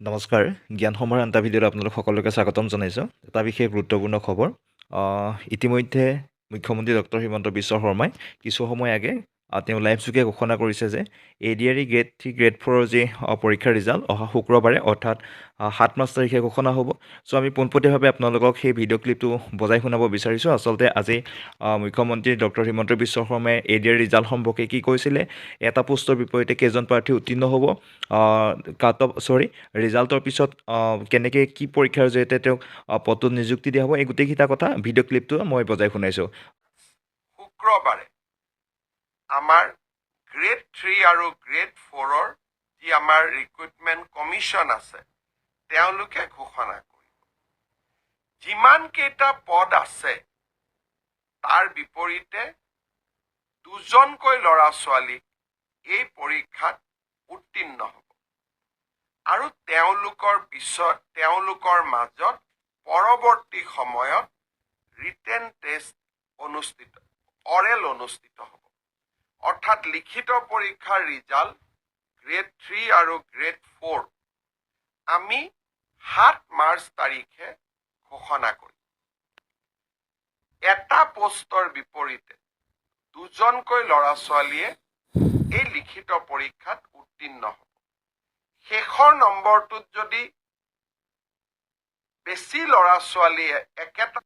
নমস্কাৰ জ্ঞান সমাৰ এটা ভিডিঅ'ত আপোনালোক সকলোকে স্বাগতম জনাইছোঁ। এটা বিশেষ গুৰুত্বপূৰ্ণ খবৰ। ইতিমধ্যে মুখ্যমন্ত্ৰী ডক্টৰ হিমন্ত বিশ্ব শৰ্মাই কিছু সময় আগে তেওঁ লাইভযোগে ঘোষণা কৰিছে যে A D R E grade three grade ফ'ৰৰ যি পৰীক্ষাৰ ৰিজাল্ট অহা শুক্ৰবাৰে অৰ্থাৎ সাত মাৰ্চ তাৰিখে ঘোষণা হ'ব। চ' আমি পোনপটীয়াভাৱে আপোনালোকক সেই ভিডিঅ' ক্লিপটো বজাই শুনাব বিচাৰিছোঁ। আচলতে আজি মুখ্যমন্ত্ৰী ডক্টৰ হিমন্ত বিশ্ব শৰ্মাই এ ডি আৰ ৰিজাল্ট সম্পৰ্কে কি কৈছিলে এটা পোষ্টৰ বিপৰীতে কেইজন প্ৰাৰ্থী উত্তীৰ্ণ হ'ব কাট অফ চৰি ৰিজাল্টৰ পিছত কেনেকৈ কি পৰীক্ষাৰ জৰিয়তে তেওঁক পদটোত নিযুক্তি দিয়া হ'ব এই গোটেইকেইটা কথা ভিডিঅ' ক্লিপটো মই বজাই শুনাইছোঁ। শুক্ৰবাৰে আমাৰ গ্ৰেড থ্ৰী আৰু গ্ৰেড ফ'ৰৰ যি আমাৰ ৰিক্ৰুইটমেণ্ট কমিশ্যন আছে তেওঁলোকে ঘোষণা কৰিব। যিমান কেইটা পদ আছে তাৰ বিপৰীতে দুজনকৈ ল'ৰা ছোৱালীক এই পৰীক্ষাত উত্তীৰ্ণ হ'ব। আৰু তেওঁলোকৰ পিছত তেওঁলোকৰ মাজত পৰৱৰ্তী সময়ত ৰিটেন টেষ্ট অনুষ্ঠিত অৰেল অনুষ্ঠিত হ'ব। অৰ্থাৎ লিখিত পৰীক্ষাৰ ৰিজাল্ট গ্ৰেড থ্ৰী আৰু গ্ৰেড ফ'ৰ আমি সাত মাৰ্চ তাৰিখে ঘোষণা কৰিম। এটা পোষ্টৰ বিপৰীতে দুজনকৈ ল'ৰা ছোৱালীয়ে এই লিখিত পৰীক্ষাত উত্তীৰ্ণ হ'ব। শেষৰ নম্বৰটোত যদি বেছি ল'ৰা ছোৱালীয়ে একেটা